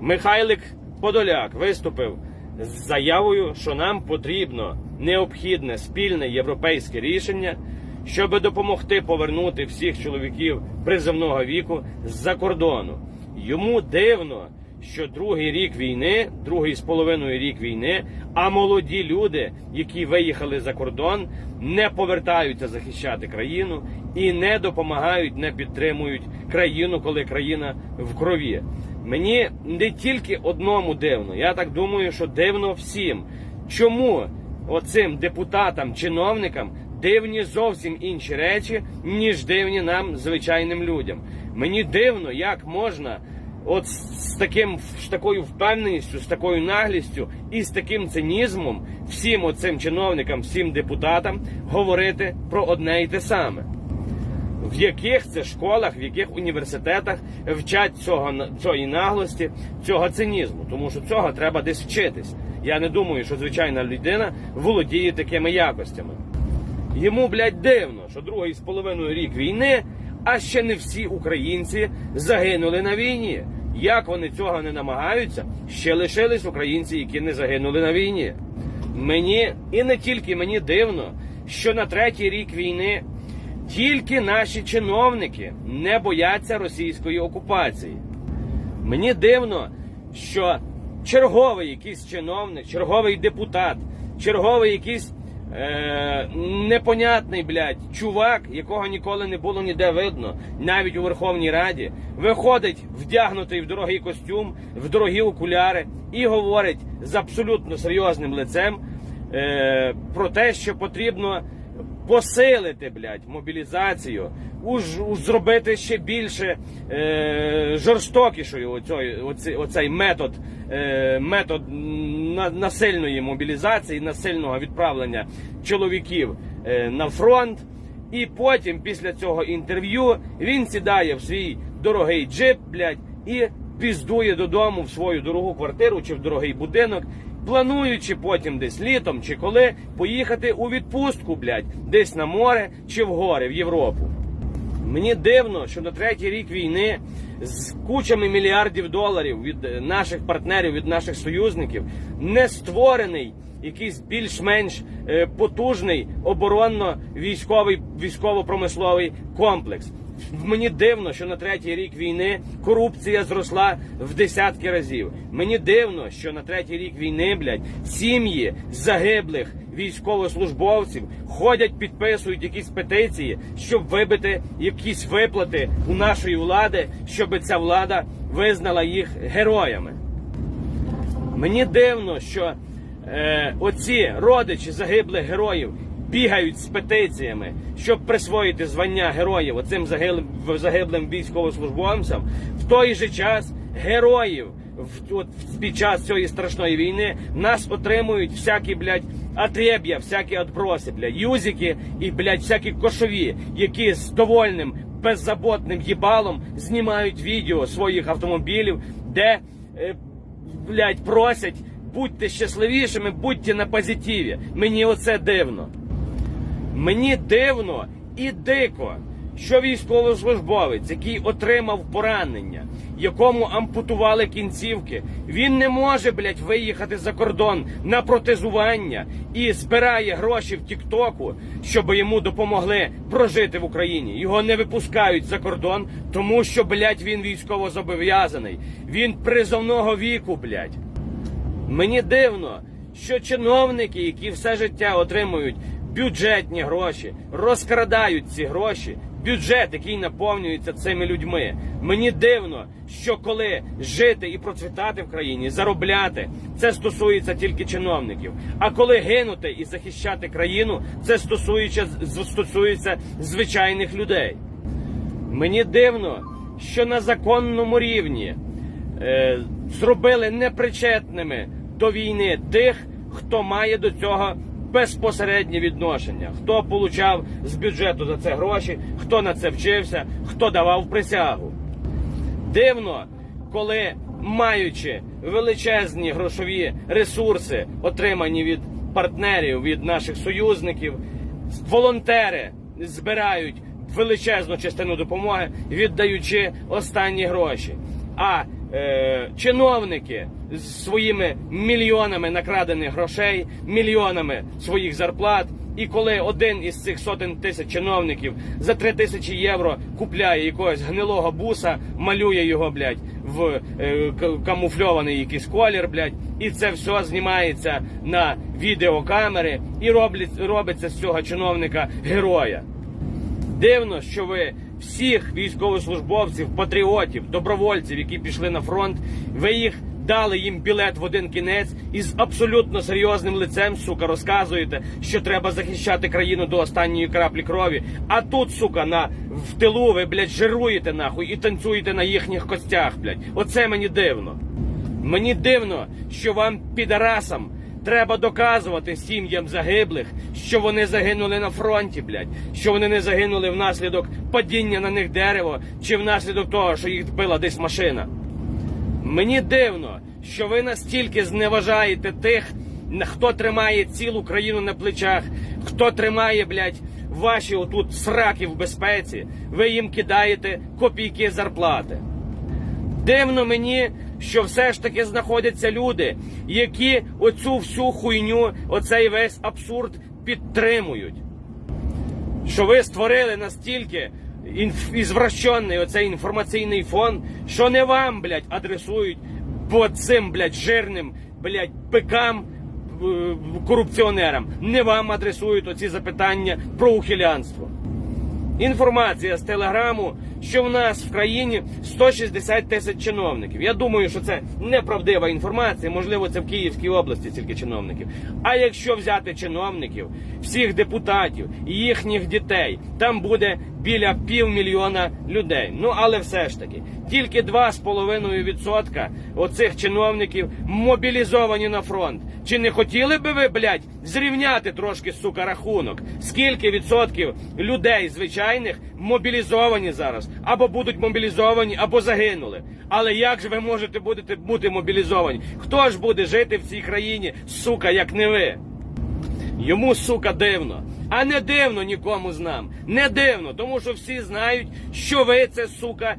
Михайлик Подоляк виступив з заявою, що нам потрібно необхідне спільне європейське рішення, щоб допомогти повернути всіх чоловіків приземного віку з-за кордону. Йому дивно, що другий рік війни, другий з половиною рік війни, а молоді люди, які виїхали за кордон, не повертаються захищати країну і не допомагають, не підтримують країну, коли країна в крові. Мені не тільки одному дивно, я так думаю, що дивно всім. Чому оцим депутатам, чиновникам дивні зовсім інші речі, ніж дивні нам, звичайним людям? Мені дивно, як можна от з таким з такою впевненістю, з такою наглістю і з таким цинізмом всім оцим чиновникам, всім депутатам говорити про одне і те саме. В яких це школах, в яких університетах вчать цього цієї наглості, цього цинізму, тому що цього треба десь вчитись. Я не думаю, що звичайна людина володіє такими якостями. Йому, блядь, дивно, що другий з половиною рік війни, а ще не всі українці загинули на війні. Як вони цього не намагаються, ще лишились українці, які не загинули на війні. Мені і не тільки мені дивно, що на третій рік війни тільки наші чиновники не бояться російської окупації. Мені дивно, що черговий якийсь чиновник, черговий депутат, черговий якийсь е, непонятний, блядь, чувак, якого ніколи не було ніде видно, навіть у Верховній Раді, виходить вдягнутий в дорогий костюм, в дорогі окуляри і говорить з абсолютно серйозним лицем е, про те, що потрібно посилити, блядь, мобілізацію, уж, уж зробити ще більше е, жорстокішою оцей, оцей, метод, е, метод на, насильної мобілізації, насильного відправлення чоловіків е, на фронт. І потім, після цього інтерв'ю, він сідає в свій дорогий джип, блядь, і піздує додому в свою дорогу квартиру чи в дорогий будинок, плануючи потім десь літом чи коли поїхати у відпустку, блядь, десь на море чи в гори в Європу. Мені дивно, що на третій рік війни з кучами мільярдів доларів від е, наших партнерів, від наших союзників не створений якийсь більш-менш е, потужний оборонно-військовий військово-промисловий комплекс. Мені дивно, що на третій рік війни корупція зросла в десятки разів. Мені дивно, що на третій рік війни, блядь, сім'ї загиблих військовослужбовців ходять, підписують якісь петиції, щоб вибити якісь виплати у нашої влади, щоб ця влада визнала їх героями. Мені дивно, що е, оці родичі загиблих героїв бігають з петиціями, щоб присвоїти звання героїв оцим загиблим, військовослужбовцям. В той же час героїв в, от, під час цієї страшної війни нас отримують всякі, блядь, отреб'я, всякі отброси, блядь, юзики і, блядь, всякі кошові, які з довольним, беззаботним їбалом знімають відео своїх автомобілів, де, е, блядь, просять будьте щасливішими, будьте на позитиві. Мені оце дивно. Мені дивно і дико, що військовослужбовець, який отримав поранення, якому ампутували кінцівки, він не може, блядь, виїхати за кордон на протезування і збирає гроші в Тіктоку, щоб йому допомогли прожити в Україні. Його не випускають за кордон, тому що, блядь, він військово зобов'язаний. Він призовного віку, блядь. Мені дивно, що чиновники, які все життя отримують бюджетні гроші, розкрадають ці гроші, бюджет, який наповнюється цими людьми. Мені дивно, що коли жити і процвітати в країні, заробляти, це стосується тільки чиновників. А коли гинути і захищати країну, це стосується, стосується звичайних людей. Мені дивно, що на законному рівні е, зробили непричетними до війни тих, хто має до цього безпосереднє відношення, хто получав з бюджету за це гроші, хто на це вчився, хто давав присягу. Дивно, коли маючи величезні грошові ресурси, отримані від партнерів, від наших союзників, волонтери збирають величезну частину допомоги, віддаючи останні гроші. А е, чиновники з своїми мільйонами накрадених грошей, мільйонами своїх зарплат. І коли один із цих сотень тисяч чиновників за три тисячі євро купляє якогось гнилого буса, малює його, блядь, в е, камуфльований якийсь колір, блядь, і це все знімається на відеокамери і роблять, робиться з цього чиновника героя. Дивно, що ви всіх військовослужбовців, патріотів, добровольців, які пішли на фронт, ви їх дали їм білет в один кінець і з абсолютно серйозним лицем, сука, розказуєте, що треба захищати країну до останньої краплі крові. А тут, сука, на в тилу ви, блядь, жируєте нахуй і танцюєте на їхніх костях, блядь. Оце мені дивно. Мені дивно, що вам, підарасам, треба доказувати сім'ям загиблих, що вони загинули на фронті, блядь, що вони не загинули внаслідок падіння на них дерево чи внаслідок того, що їх збила десь машина. Мені дивно, що ви настільки зневажаєте тих, хто тримає цілу країну на плечах, хто тримає, блядь, ваші отут сраки в безпеці, ви їм кидаєте копійки зарплати. Дивно мені, що все ж таки знаходяться люди, які оцю всю хуйню, оцей весь абсурд підтримують. Що ви створили настільки інф- ізвращений оцей інформаційний фон, що не вам, блядь, адресують по цим, блядь, жирним, блядь, пикам, е, корупціонерам. Не вам адресують оці запитання про ухилянство. Інформація з телеграму, що в нас в країні 160 тисяч чиновників. Я думаю, що це неправдива інформація. Можливо, це в Київській області тільки чиновників. А якщо взяти чиновників, всіх депутатів і їхніх дітей, там буде біля півмільйона людей. Ну але все ж таки, тільки 2,5% оцих чиновників мобілізовані на фронт. Чи не хотіли би ви, блядь, зрівняти трошки, сука, рахунок? Скільки відсотків людей звичайних мобілізовані зараз? Або будуть мобілізовані, або загинули. Але як же ви можете бути мобілізовані? Хто ж буде жити в цій країні, сука, як не ви? Йому, сука, дивно. А не дивно нікому з нам. Не дивно, тому що всі знають, що ви це, сука,